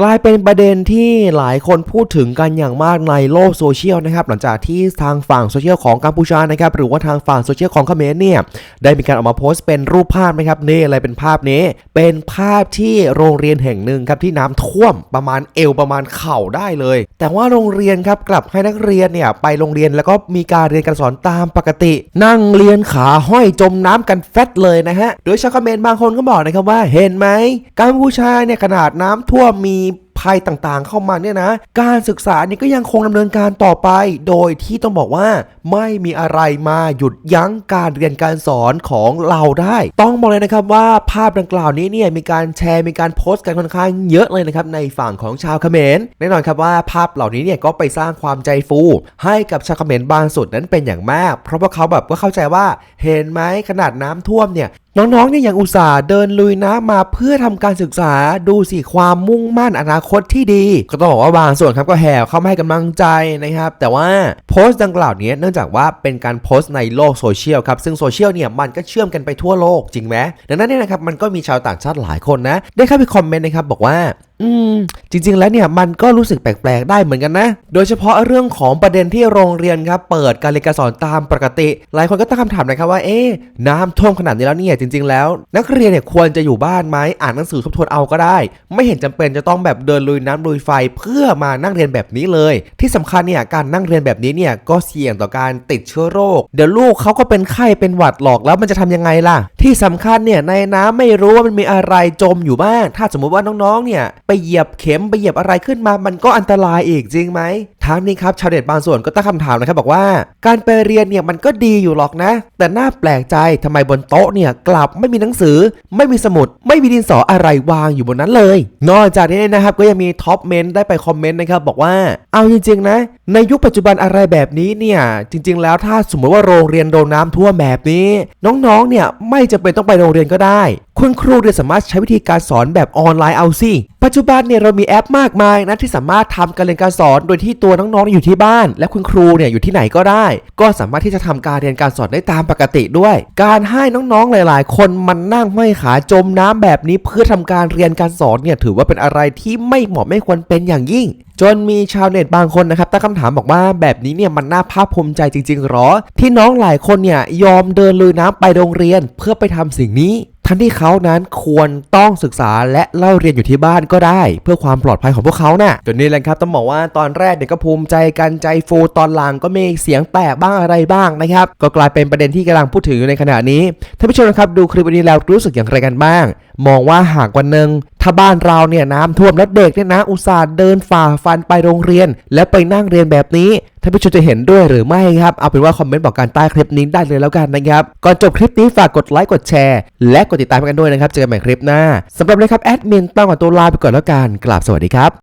กลายเป็นประเด็นที่หลายคนพูดถึงกันอย่างมากในโลกโซเชียลนะครับหลังจากที่ทางฝั่งโซเชียลของกัมพูชานะครับหรือว่าทางฝั่งโซเชียลของเขมรเนี่ยได้มีการออกมาโพสต์เป็นรูปภาพนะครับนี่อะไรเป็นภาพนี้ เป็นภาพที่โรงเรียนแห่งหนึ่งครับที่น้ำท่วมประมาณเอวประมาณเข่าได้เลย แต่ว่าโรงเรียนครับกลับให้นักเรียนเนี่ยไปโรงเรียนแล้วก็มีการเรียนการสอนตามปกติ นั่งเรียนขาห้อยจมน้ำกันแฟตเลยนะฮะโดยชาวเขมรบางคนก็บอกนะครับว่าเห็นไหมกัมพูชาเนี่ยขนาดน้ำท่วมมี ภัยต่างๆ เข้ามาเนี่ยนะ การศึกษานี่ก็ยังคงดำเนินการต่อไป โดยที่ต้องบอกว่าไม่มีอะไรมาหยุดยั้งการเรียนการสอนของเราได้ ต้องบอกเลยนะครับว่าภาพดังกล่าวนี้เนี่ยมีการแชร์มีการโพสต์กันค่อนข้างเยอะเลยนะครับในฝั่งของชาวเขมรแน่นอนครับว่าภาพเหล่านี้เนี่ยก็ไปสร้างความใจฟู ให้กับชาวเขมรบางส่วนนั้นเป็นอย่างมาก เพราะว่าเขาแบบก็เข้าใจว่าเห็นไหมขนาดน้ำท่วมเนี่ย น้องๆเนี่ยยังอุตส่าห์เดินลุยน้ำมาเพื่อทำการศึกษาดูสิความมุ่งมั่นอนาคตที่ดี ก็ต้องบอกว่าบางส่วนครับก็แห่เข้ามาให้กำลังใจนะครับ แต่ว่าโพสต์ดังกล่าวนี้เนื่องจากว่าเป็นการโพสต์ในโลกโซเชียลครับ ซึ่งโซเชียลเนี่ยมันก็เชื่อมกันไปทั่วโลกจริงไหมดังนั้นเนี่ยนะครับมันก็มีชาวต่างชาติหลายคนนะ ได้เข้าไปคอมเมนต์นะครับบอกว่าอืม จริงๆ แล้วเนี่ยมันก็รู้สึกแปลกๆ ได้เหมือนกันนะ โดยเฉพาะเรื่องของประเด็นที่โรงเรียนครับเปิดการเรียนการสอนตามปกติ หลายคนก็ตั้งคำถามนะครับว่าเอ๊ะน้ำท่วมขนาดนี้แล้วเนี่ยจริง ๆ แล้ว นักเรียนเนี่ยควรจะอยู่บ้านไหมอ่านหนังสือทบทวนเอาก็ได้ ไม่เห็นจำเป็นจะต้องแบบเดินลุยน้ำลุยไฟเพื่อมานั่งเรียนแบบนี้เลย ที่สำคัญเนี่ยการนั่งเรียนแบบนี้เนี่ยก็เสี่ยงต่อการติดเชื้อโรค เดี๋ยวลูกเขาก็เป็นไข้เป็นหวัดหรอกแล้วมันจะทำยังไงล่ะ ที่สำคัญเนี่ยในน้ำไม่รู้ว่ามันมีอะไรจมอยู่บ้างถ้าสมมุติว่าน้องๆเนี่ยไปเหยียบเข็มไปเหยียบอะไรขึ้นมา มันก็อันตรายอีกจริงไหม ทั้งนี้ครับชาวเน็ตบางส่วนก็ตั้งคำถามนะครับบอกว่า การไปเรียนเนี่ยมันก็ดีอยู่หรอกนะ แต่น่าแปลกใจทำไมบนโต๊ะเนี่ยกลับไม่มีหนังสือ ไม่มีสมุด ไม่มีดินสออะไรวางอยู่บนนั้นเลย นอกจากนี้นะครับก็ยังมีท็อปเมนต์ได้ไปคอมเมนต์นะครับบอกว่าเอาจริงๆนะ ในยุคปัจจุบันอะไรแบบนี้เนี่ยจริง ๆ แล้วถ้าสมมติว่าโรงเรียนโดนน้ำท่วมแบบนี้ น้องๆเนี่ยไม่จำเป็นต้องไปโรงเรียนก็ได้ คุณครูเนี่ยสามารถใช้วิธีการสอนแบบออนไลน์เอาสิปัจจุบันเนี่ยเรามีแอปมากมายนะที่สามารถทำการเรียนการสอนโดยที่ตัวน้องๆอยู่ที่บ้าน และคุณครูเนี่ยอยู่ที่ไหนก็ได้ ก็สามารถที่จะทำการเรียนการสอนได้ตามปกติด้วย การให้น้องๆหลาย ๆ คนมันนั่งห้อยขาจมน้ำแบบนี้เพื่อทำการเรียนการสอนเนี่ยถือว่าเป็นอะไรที่ไม่เหมาะไม่ควรเป็นอย่างยิ่ง จนมีชาวเน็ตบางคนนะครับตั้งคำถามบอกว่าแบบนี้เนี่ยมันน่าภาคภูมิใจจริงๆหรอ ที่น้องหลายคนเนี่ยยอมเดินลุยน้ำไปโรงเรียนเพื่อไปทำสิ่งนี้ ทั้งที่เขานั้นควรต้องศึกษาและเล่าเรียนอยู่ที่บ้านก็ได้ เพื่อความปลอดภัยของพวกเขานะ่ะจนนี้แหละครับต้องบอกว่าตอนแรกเนี่ยก็ภูมิใจกันใจฟูตอนหลังก็มีเสียงแตกบ้างอะไรบ้างนะครับ ก็กลายเป็นประเด็นที่กำลังพูดถึงอยู่ในขณะนี้ท่านผู้ชมนะครับดูคลิปวันนี้แล้วรู้สึกอย่างไรกันบ้าง มองว่าหากวันหนึ่งถ้าบ้านเราเนี่ยน้ำท่วมและเด็กเนี่ยนะ อุตส่าห์เดินฝ่าฟันไปโรงเรียน และไปนั่งเรียนแบบนี้ท่านผู้ชมจะเห็นด้วยหรือไม่ครับ เอาเป็นว่าคอมเมนต์บอกกันใต้คลิปนี้ได้เลยแล้วกันนะครับ ก่อนจบคลิปนี้ฝากกดไลค์กดแชร์ และกดติดตามกันด้วยนะครับ เจอกันใหม่คลิปหน้าสำหรับเลยครับแอดมินต้องขอตัวลาไปก่อนแล้วกันกราบสวัสดีครับ